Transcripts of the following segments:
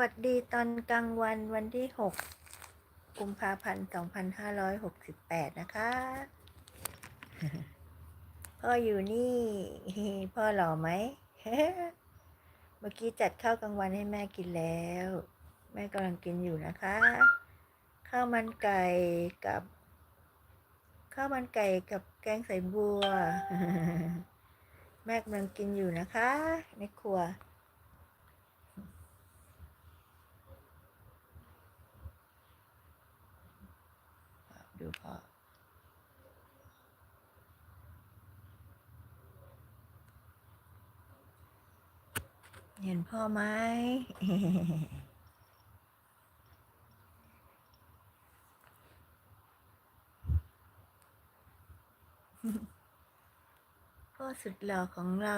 วัสดีตอนกลางวันวันที่ 6 กุมภาพันธ์ 2568 นะคะ พ่ออยู่นี่ พ่อหล่อไหม เมื่อกี้จัดข้าวกลางวันให้แม่กินแล้ว แม่กำลังกินอยู่นะคะ ข้าวมันไก่กับ ข้าวมันไก่กับแกงใส่บัว แม่กำลังกินอยู่นะคะ ในครัว ดูพ่อเห็นพ่อไหมพ่อสุดหล่อของเรา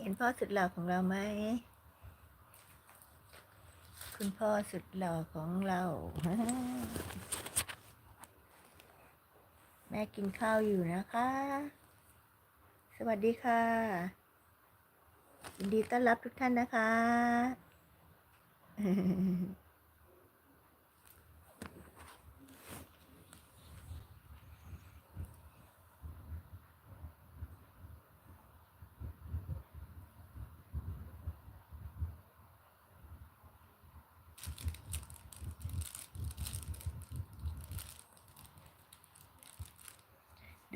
เห็นพ่อสุดหล่อของเราไหม คุณพ่อสุดหล่อของเรา ม่กินข้าวอยู่นะคะ สวัสดีค่ะยินดีต้อนรับทุกท่านนะคะ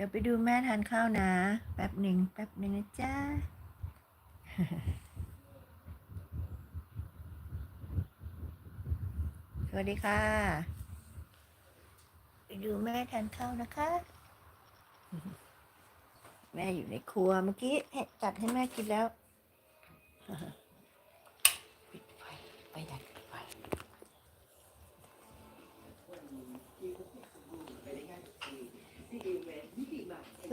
ดี๋ยวไปดูแม่ทานข้าวนะ แป๊บหนึ่งแป๊บหนึ่งนะจ๊ะสวัสดีค่ะ ไปดูแม่ทานข้าวนะคะ แม่อยู่ในครัวเมื่อกี้จัดให้แม่กินแล้วปิดไฟไปดันไฟ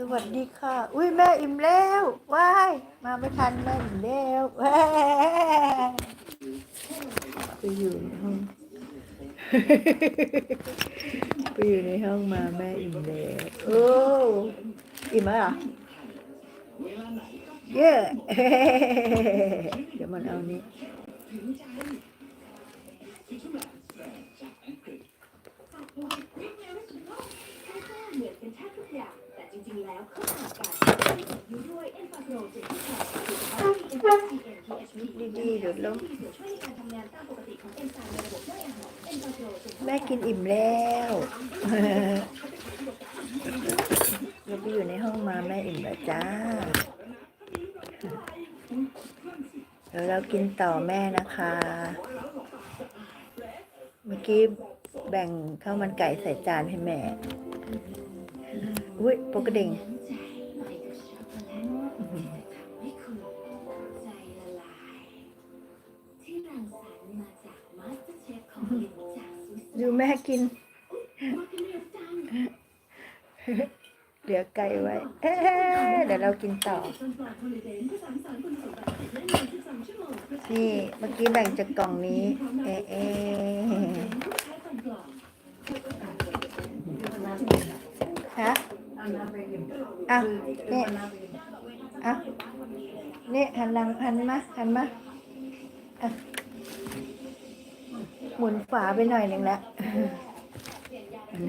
สวัสดีค่ะ อุ้ยแม่อิ่มแล้วว้ายมาไม่ทันแม่อิ่มแล้วแหว้ไปอยู่ในห้องไปอยู่ในห้องมาแม่อิ่มแล้วโอ้อิ่มแล้วเหรอเย้เดี๋ยวมันเอานี้ เหมือนเป็นแทบทุกอย่าง แต่จ ริงๆแล้วเขาต่างกันอยู่ด้วยเอ็นฟาโกรเจนที่แท้คือเอ็นฟาโกรเจนทีเอชมีดีๆเดี๋ยวลงมีส่วนช่วยในการทำงานตามปกติของเอนไซม์ในระบบย่อยอาหารเอ็นฟาโกรเจนแม่กินอิ่มแล้วเราไปอยู่ในห้องมาแม่อิ่มแล้วจ้าเดี๋ยวเรากินต่อแม่นะคะ เมื่อกี้แบ่งข้าวมันไก่ใส่จานให้แม่ อุ้ยปกติงน้ำใจไปกับช็อกโกแลตให้คุณใจละลายที่รังสรรค์มาจากมาสเตอร์เชฟของลินจากสวิตเซอร์ดูแม่กินมากันเร็วจังเหลือไก่ไว้เอ๊ะเดี๋ยวเรากินต่อ นี่เมื่อกี้แบ่งจากกล่องนี้ เอ๊ะเอ๊ะฮะ อะนี่อะนี่หันหลังหันมาหันมาอะหมุนฝาไปหน่อยหนึ่งแล้ว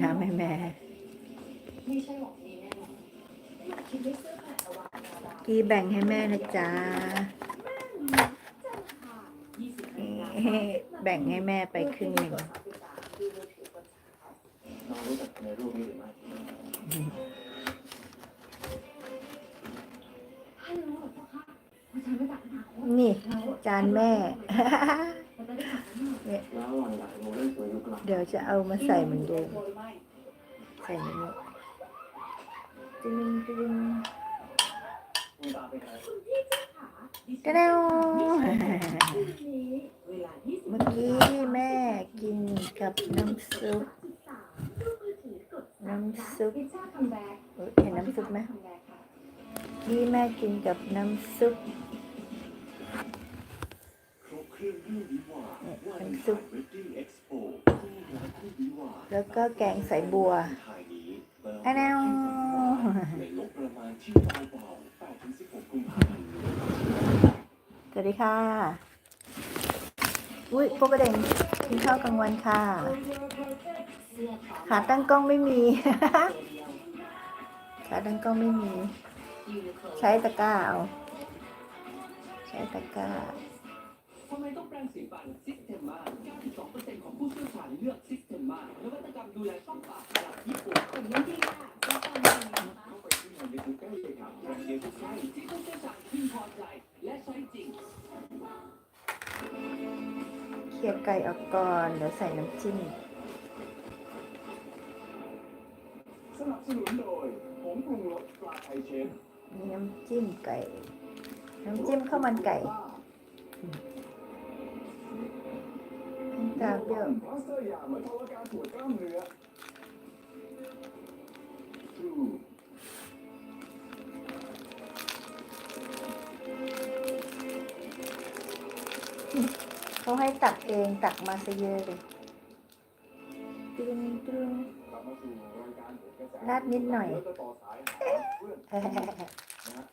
น้ำให้แม่กีแบ่งให้แม่นะจ๊ะเอ๊ะแบ่งให้แม่ไปครึ่งหนึ่ง จานแม่ เนี่ยเดี๋ยวจะเอามาใส่เหมือนเดิมใส่ในนี้ตึงตึงกระเดวเมื่อกี้แม่กินกับน้ำซุป น้ำซุปเอ้ยเห็นน้ำซุปไหมที่แม่กินกับน้ำซุปเน้ำซุปแล้วก็แกงใส่บัวอันนั้นสวัสดีค่ะ อุ้ยพวกกระเด็นกินข้าวกลางวันค่ะ ขาตั้งกล้องไม่มีตัวเดียวขาตั้งกล้องไม่มี ใช้ตะกร้าเอา ใช้ตะกร้า ทำไมต้องแปรงสีฟันซิสเตมมา92%ของผู้เชี่ยวชาญเลือกซิสเตมมานวัตกรรมดูแลช่องปากระดับญี่ปุ่นผมไม่ดีค่ะก็ตอนนี้นะคะเข้าไปที่ในยูทูบได้เลยครับแบรนด์เดียวทุกใช้ที่ผู้เชี่ยวชาญพึงพอใจและใช้จริงเคี่ยวไก่ออกก่อนเดี๋ยวใส่น้ำจิ้มสนับสนุนโดยผงปรุงรสปลาไทยเชฟมีน้ำจิ้มไก่ น้ำจิ้มข้าวมันไก่ การปวดกล้ามเนื้อทรูเขาให้ตักเองตักมาซะเยอะเลยตึงตึงกลับมาสู่รายการโหนกระแสราดนิดหน่อยแล้วก็ต่อสายหาเพื่อนเฮ้นะฮะ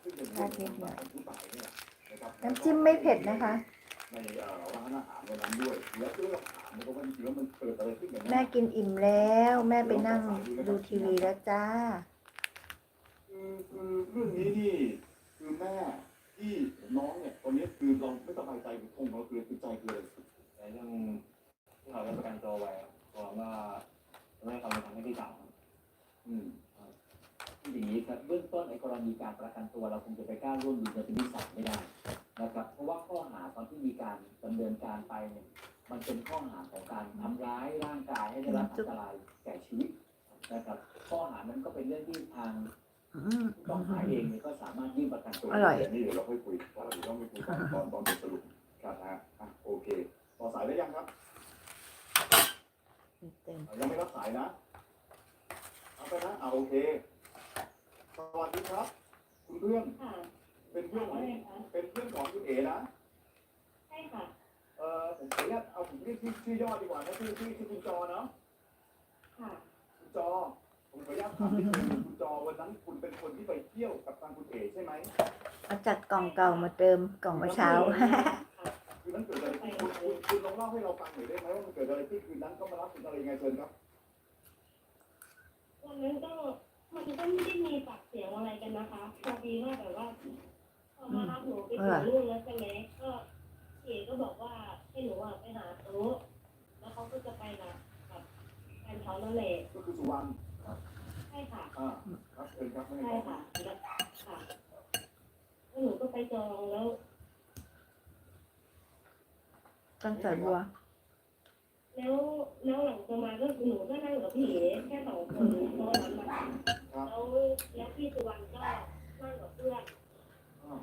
ซึ่งเป็นราดนิดหน่อยผู้ตายเนี่ยนะครับน้ำจิ้มไม่เผ็ดนะคะ วันนั้นด้วย แล้วก็เราถามนะครับว่าจริงๆแล้วมันเกิดอะไรขึ้นกันแม่แน่กินอิ่มแล้ว แม่ไปนั่งดูทีวีแล้วจ้า คือคือเรื่องนี้นี่คือแม่ที่น้องเนี่ยตอนนี้คือเราไม่สบายใจคือคงเราคือคือใจคืออะไรในเรื่องที่เราได้ประกันตัวไว้ครับเพราะว่าไม่ให้ความเป็นธรรมให้ที่สาวอืมที่อย่างนี้ครับเบื้องต้นในกรณีการประกันตัวเราคงจะไปกล้าร่วมดูในที่ศาลไม่ หาของการทำร้ายร่างกายให้ได้รับอันตรายแก่ชีวิตนะครับข้อหานั้นก็เป็นเรื่องที่ทางอืมผู้ต้องหาเองเนี่ยก็สามารถยื่นประกันตัวอร่อยเดี๋ยวนี้เดี๋ยวเราค่อยคุยกันเดี๋ยวต้องไปคุยกันตอนตอนบทสรุปครับนะฮะอะโอเคต่อสายได้ยังครับ เต็มยังไม่รับสายนะเอาไปนะเอาโอเค สวัสดีครับ คุณเพื่อน ค่ะเป็นเพื่อนของอะไรคะเป็นเพื่อนของคุณเอ๋นะ ใช่ค่ะเอ่อผมขออนุญาตเอาผมเรียกชื่อชื่อย่อดีกว่านะชื่อชื่อชื่อคุณจอเนาะค่ะคุณจอ ผมขออนุญาตถามนิดนึงคุณจอวันนั้นคุณเป็นคนที่ไปเที่ยวกับทางคุณเอ๋ใช่ไหมเอาจัดกล่องเก่ามาเติมกล่องเมื่อเช้า คือนั้นเกิดอะไรขึ้นคุณคุณคุณลองเล่าให้เราฟังหน่อยได้ไหมว่ามันเกิดอะไรขึ้นคืนนั้นเขามารับคุณอะไรยังไงเชิญครับวันนั้นก็มันก็ไม่ได้มีปากเสียงอะไรกันนะคะพอดีว่าแบบว่าพอมารับหนูไปถึงนู่นแล้วใช่ไหมก็ เอ๋ก็บอกว่าให้หนูอะไปหาโต๊ะแล้วเขาก็จะไปกับกับแฟนเขานั่นแหละก็คือสุวรรณใช่ค่ะอ่าครับเชิญครับไม่ให้ใช่ต่อค่ะแล้วค่ะแล้วหนูก็ไปจองแล้ว ตั้งสายบัว แล้วแล้วหลังจากมาก็คือหนูก็นั่งกับพี่เอ๋แค่สองคนเพราะวันนั้นมาครับแล้วแล้วพี่สุวรรณก็นั่งกับเพื่อน อ่า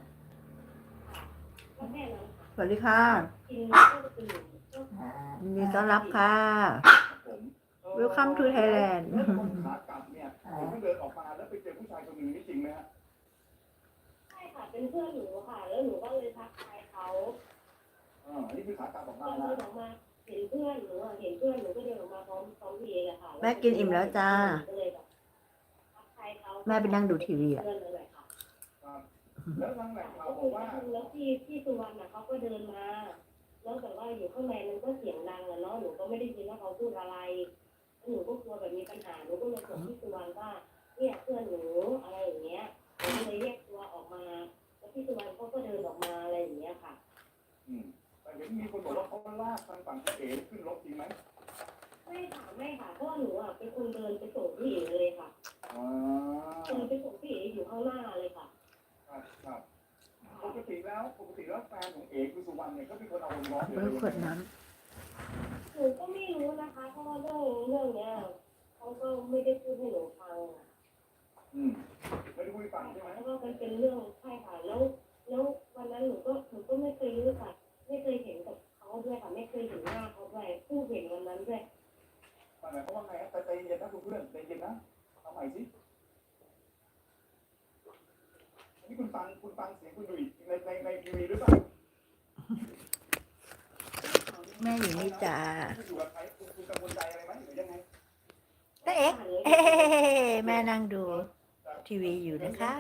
ก็แค่นั้นค่ะ สวัสดีค่ะกินแล้วก็ตื่นก็ยินดีต้อนรับค่ะผมเอ่อ Welcome to Thailand แล้วตอนขากลับเนี่ยผมก็เดินออกมาแล้วไปเจอผู้ชายคนหนึ่งนี่จริงไหมฮะใช่ค่ะ เป็นเพื่อนหนูค่ะ แล้วหนูก็เลยทักทายเขาอ่าอันนี้คือขากลับออกพมาอเดินะนออกมาเห็นเพื่อนหนูอะเห็นเพื่อนหนูก็เดินออกมาพร้อมพร้อมพี่เออะค่ะ แม่กินอิ่มแล้วจ้าก็เลยแบบทักทายเขาแม่ไปนั่งดูทีวีอะ แล้วทางแหล่งข่าวก็บคือกว่าแล้วพี่พี่สุวรรณอะเขาก็เดินมาแล้วแบบว่าอยู่ข้างในมันก็เสียงดังอะเนาะหนูก็ไม่ได้ยินว่าเขาพูดอะไรหนูก็กลัวแบบมีปัญหาหนูก็เลยบอกพี่สุวรรณว่าเนี่ยเพื่อนหนูอะไรอย่างเงี้ยก็เลยเรียกตัวออกมาแล้วพี่สุวรรณเขาก็เดินออกมาอะไรอย่างเงี้ยค่ะ อืมแต่เห็นมีคนบอกว่าเขาลากทางฝั่งเอ๋ขึ้นรถจริงไหมไม่ค่ะไม่ค่ะเพราะหนูอะเป็นคนเดินไปส่งพี่เอ๋เลยค่ะ อ่า เดินไปส่งพี่เอ๋อยู่ข้างหน้าเลยค่ะ ครับครับปกติแล้วปก ติแล้วแฟนของเอ๋คือสุวรรณเนี่ยเขาเป็นคนเอาลงร้อนเบิร์ขวดน้หนูก็ไม่รู้นะคะ เพราะว่าเรื่องเรื่องเนี้ยเขาก็ไม่ได้พูดให้หนูฟังอะอืมไม่ได้คุยฟังใช่ไหมเพราะว่ามันเป็นเรื่องใช่ค่ะแล้ว แล้ววันนั้นหนูก็หนูก็ไม่เคยรู้จักไม่เคยเห็นกับเขาด้วยค่ะ ไม่เคยเห็นหน้าเขาด้วยเพิ่งเห็นวันนั้นด้วย ฟังหมายความว่าไงฮะแต่ใจเย็นนะคุณเพื่อนใจเย็นนะเอาใหม่สิอันนี้คุณฟังคุณฟังเสียงคุณอยู่อีกในในในทีวีหรือเปล่าำแม่อยู่นี่จ้า คุณอยู่กับใครคุณคุณกังวลใจอะไรไหมหรือยังไง ตาเอ๊ะเอ้แม่นั่งดู ทีวีอยู่นะคะ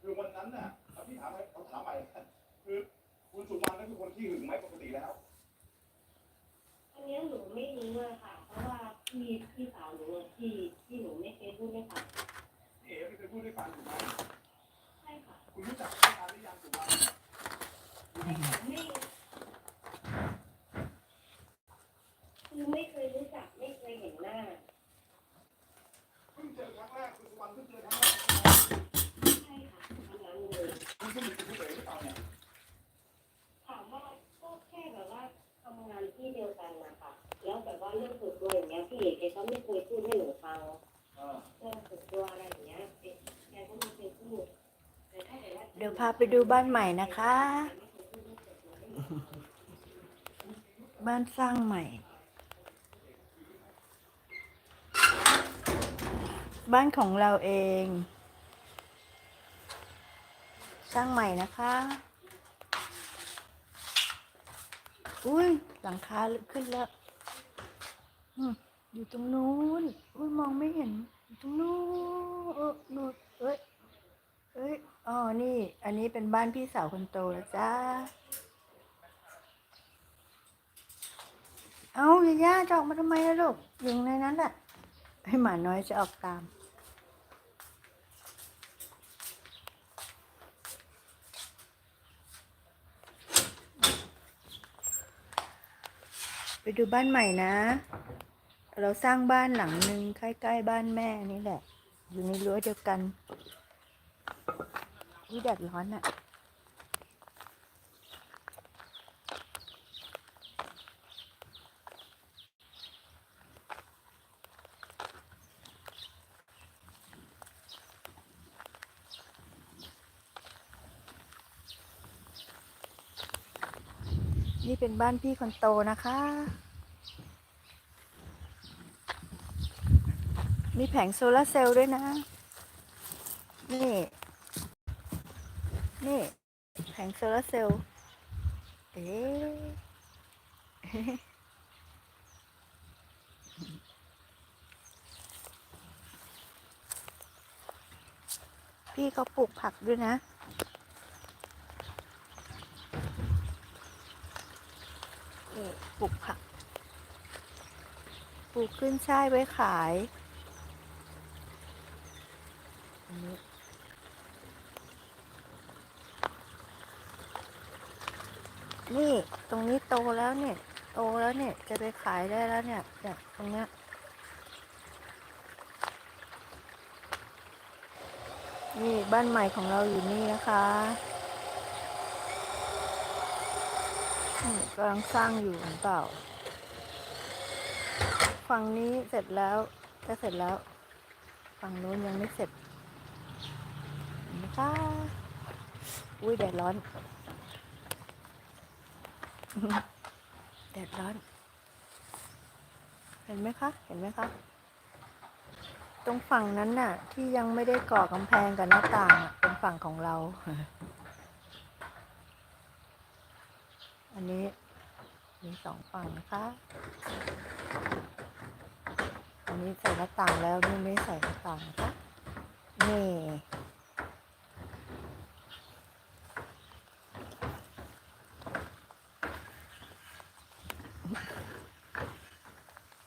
คือวันนั้นน่ะเอาพี่ถามให้เขาถามใหม่คือคุณสุวรรณนั่นคือคนที่หึงไหมปกติแล้ว พี่พี่สาวหนูอะที่ที่หนูไม่เคยพูดให้ฟัง เอ๋ไม่เคยพูดให้ฟังถูกไหม ใช่ค่ะ คุณรู้จักพี่ชายหรือยังถูกไหม ไม่ค่ะไม่คือไม่เคยรู้จักไม่เคยเห็นหน้า เพิ่งเจอครั้งแรกคุณสุวรรณเพิ่งเจอครั้งแรก ใช่ค่ะอันนั้นเลย คุณสนิทกับพี่เอ๋หรือเปล่าเนี่ย ถามว่าก็แค่แบบว่าทำงานที่เดียวกันนะคะแล้วแบบว่าเรื่อง ส่วนตัวอย่างเงี้ยพี่เอกแกก็ไม่เคยพูดให้หนูฟังเออเรื่องส่วนตัวอะไรอย่างเงี้ยแกก็ไม่เคยพูดแต่ถ้าเกิดว่าเดี๋ยวพาไปดูบ้านใหม่นะคะ บ้านสร้างใหม่ บ้านของเราเอง สร้างใหม่นะคะ อุ้ยหลังคาขึ้นแล้ว อืม อยู่ตรงนู้นอุ้ยมองไม่เห็น อยู่ตรงนู้นเออนู่นเอ้ยเอ้ยอ๋อนี่ อันนี้เป็นบ้านพี่สาวคนโตแล้วจ้า เอาย่าย่าจะออกมาทำไมล่ะลูกอยู่ในนั้นแหละให้หมาน้อยจะออกตามไปดูบ้านใหม่นะ เราสร้างบ้านหลังหนึ่งใกล้ๆบ้านแม่นี่แหละ อยู่ในรั้วเดียวกันวิแดดร้อนอะนี่เป็นบ้านพี่คนโตนะคะ มีแผงโซลาร์เซลล์ด้วยนะ นี่ นี่ แผงโซลาร์เซลล์ เอ๊พี่เขาปลูกผักด้วยนะปลูกผัก ปลูกขึ้นช่ายไว้ขายอันนี้ นี่ ตรงนี้โตแล้วเนี่ย โตแล้วเนี่ย จะไปขายได้แล้วเนี่ยเนี่ยตรงเนี้ยนี่บ้านใหม่ของเราอยู่นี่นะคะกำลังสร้างอยู่หรือเปล่า ฝั่งนี้เสร็จแล้วจะเสร็จแล้ว ฝั่งนู้นยังไม่เสร็จนไหมคะอุ้ยแดดร้อน แดดร้อน เห็นไหมคะ เห็นไหมคะ ตรงฝั่งนั้นน่ะ ที่ยังไม่ได้ก่อกำแพงกับหน้าต่างเป็นฝั่งของเรา อันนี้มีสองฝั่งนะคะ อันนี้ใส่หน้าต่างแล้วนี่ไม่ใส่หน้าต่างนะคะนี่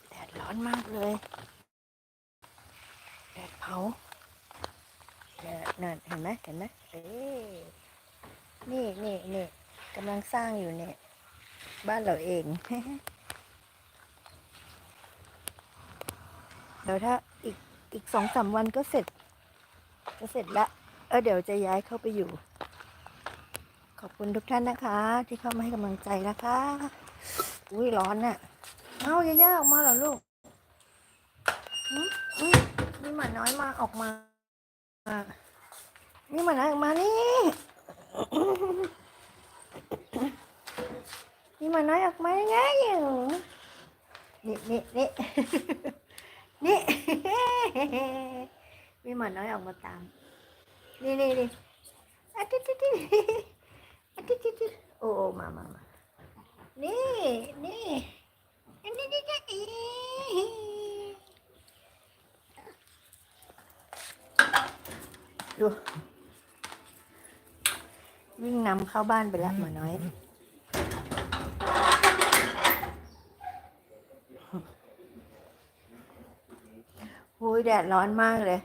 แดดร้อนมากเลย แดดเผาแดดนั่นเห็นไหมเอ๊นี่นี่นี่กำลังสร้างอยู่เนี่ย บ้านเราเองเดี๋ยวถ้าอีกอีกสองสามวันก็เสร็จจะเสร็จละ เออเดี๋ยวจะย้ายเข้าไปอยู่ ขอบคุณทุกท่านนะคะ ที่เข้ามาให้กำลังใจนะคะ อุ้ยร้อนน่ะ เอาย่ายออกมาเหรอลูกนี่หมาน้อยมาออกมา นี่หมาน้อยออกมานี่ นี่หมาน้อยออกมาไงอยู่นี่นี่นี่นี่มีหมาน้อยออกมาตาม นี่นี่นี่อะติ๊ดติ๊ดติ๊ดอะติ๊ดติ๊ดติ๊ดโอ้โอ้มามามานี่นี่อันนี้นี่นี่อีดู วิ่งนำเข้าบ้านไปแล้วหมาน้อยแดดร้อนมากเลย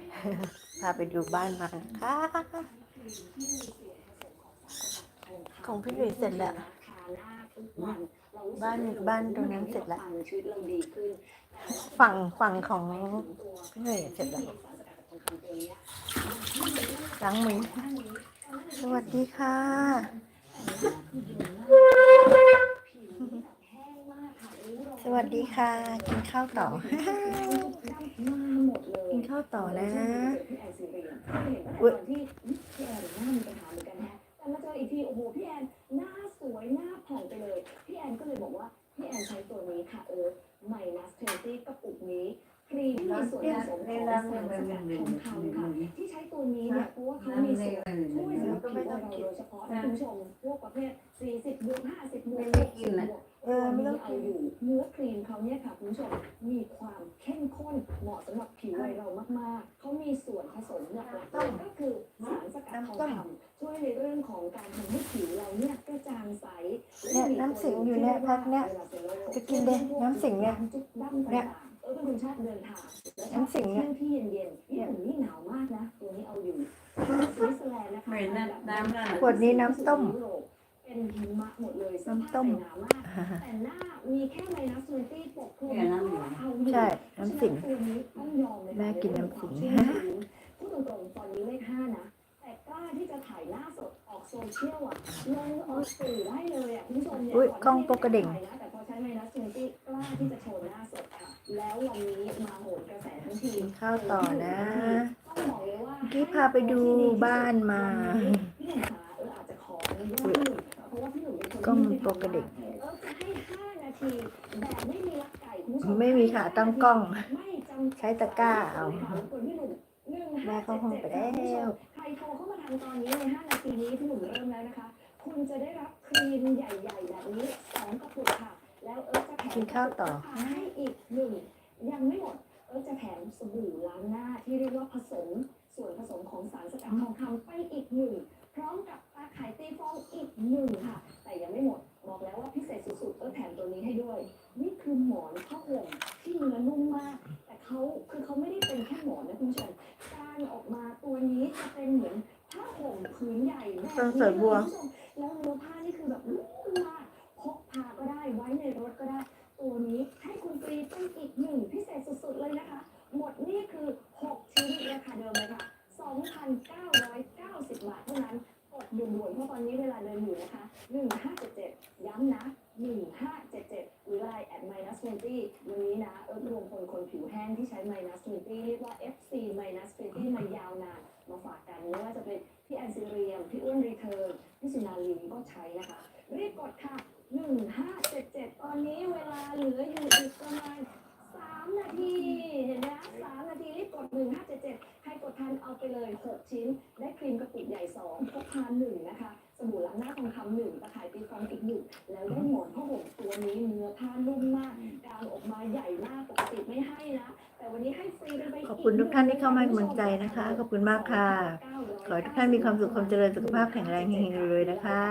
พาไปดูบ้านมานะคะของพี่หนุ่ยเสร็จแล้ว บ้านบ้านตรงนั้นเสร็จแล้ว ฝั่งฝั่งของพี่หนุ่ยเสร็จแล้วล้างมือ สวัสดีค่ะ สวัสดีค่ะ กินข้าวต่อ กินข้าวต่อนะอุ๊ยที่พี่แอนหน้ามีปัญหาเหมือนกันนะแต่มาเจออีกทีโอ้โหพี่แอนหน้าสวยหน้าผ่องไปเลย พี่แอนก็เลยบอกว่าพี่แอนใช้ตัวนี้ค่ะเออไมนัสเทนตี้กระปุกนี้ ครีมที่มีส่วนผสมของสารสกัดทองคำค่ะที่ใช้ตัวนี้เนี่ยเพราะว่าเขามีส่วนช่วยสำหรับผิวเราโดยเฉพาะนะคุณผู้ชมพวกประเภท40บวก50บวก60บวกเออไม่ต้องเอาอยู่เนื้อครีมเขาเนี่ยค่ะคุณผู้ชมมีความเข้มข้นเหมาะสำหรับผิวเรามากๆเขามีส่วนผสมหลักๆก็คือสารสกัดทองคำช่วยในเรื่องของการทำให้ผิวเราเนี่ยกระจ่างใสเนี่ยน้ำสิงอยู่เนี่ยพักเนี่ยจะกินเด้น้ำสิงเนี่ยเนี่ย ต่างๆเออเป็นคนชอบเดินทางและชอบน้ำสิงเนี่ยที่เย็นๆญี่ปุ่นนี่หนาวมากนะตัวนี้เอาอยู่สวิตเซอร์แลนด์นะคะเหมือนน้ำน้ำนั่นขวดนี้น้ำต้ม เป็นหิมะหมดเลยเสื้อผ้าน้ำต้มใส่หนามากแต่หน้ามีแค่ไมนัสทเวนตี้ปกคลุมเนี่ยน้ำเหลืองเอาอยู่ใช่น้ำสิงตัวนี้ต้องยอมเลยค่ะแม่กินน้ำสิงเรื่องของความชื่นชมพูดตรงๆตอนนี้เลขห้านะแต่กล้าที่จะถ่ายหน้าสดออก โซเชียลอะลงออกสื่อได้เลยอะคุณผู้ชมเนี่ยอุ๊ยก่นหกล้น้าองนี้โปกกระดิ่งไม่ถ่ายนะแต่พอใช้ไมนัสทเวนตี้กล้าที่จะโชว์หน้าสดค่ะแล้ววันนี้มาโหนกระแสทั้งทีกินข้าวต่อนะต้องบอกเลยว่าเมื่อกี้พาไปดูบ้านมา พี่หนุ่มคะเอออาจจะขออนุญาตพี่หนุ่มเพราะว่าพี่หนุ่มเป็นคนกล้องที่มันโปกกระดิกเออจะให้ห้านาทีแบบไม่มีลักไก่คุณผู้ชมไม่มีขาตั้งกล้อง ไม่จำกัดใช้ตะกร้าเอา คนพี่หนุ่มหนึ่งแม่ห้าเข้าห้องไปแล้วำตอนนี้ในห้านาทีนี้พี่หนุ่มเริ่มแล้วนะคะ คุณจะได้รับครีมใหญ่ ๆ แบบนี้สองกระปุกค่ะ แล้วเอิร์ธจะแถมกินข้าวต่อ ให้อีกหนึ่งยังไม่หมด เอิร์ธจะแถมสบู่ล้างหน้าที่เรียกว่าผสม นใหญ่แบบ ต้น นี้ สายบัว คุณผู้ชมแล้วเนื้อผ้านี่คือแบบนุ่มมากพกพาก็ได้ไว้ในรถก็ได้ ตัวนี้ให้คุณฟรีเป็นอีกหนึ่งพิเศษสุดๆเลยนะคะ หมดนี่คือ 6 ชิ้นราคาเดิมเลยค่ะ 2,990 บาทเท่านั้นกดด่วนๆเพราะตอนนี้เวลาเดินอยู่นะคะ 1577 ย้ำนะ 1577 หรือไลน์แอด minus 20วันนี้นะ เอิร์ธรวมพลคนผิวแห้งที่ใช้ minus 20 เรียกว่า FC minus 20 มายาวนาน มาฝากกันไม่ว่าจะเป็นพี่แอนซิเรียม พี่อ้ ที่สุนารีก็ใช้นะคะรีบกดค่ะ1577ตอนนี้เวลาเหลืออยู่อีกประมาณ3นาทีเห็นไหมคะ3นาทีรีบกด1577ใครกดทันเอาไปเลย6ชิ้น ได้ครีมกระปุกใหญ่2พกพา1นะคะสบู่ล้างหน้าทองคำหนึ่งตะข่ายตีฟองอีกหนึ่งแล้วได้หมอนผ้าห่มตัวนี้เนื้อผ้านุ่มมากกางออกมาใหญ่มากปกติไม่ให้นะแต่วันนี้ให้ฟรีไปขอบคุณทุกท่านที่เข้ามาให้กำลังใจนะคะ ขอบคุณมากค่ะ ขอให้ทุกท่านมีความสุขความเจริญสุขภาพแข็งแรงเฮงๆรวยๆนะคะ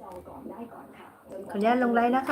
จองก่อนได้ก่อนค่ะจนกขอว่าอนุญาตลงไลน์นะคะ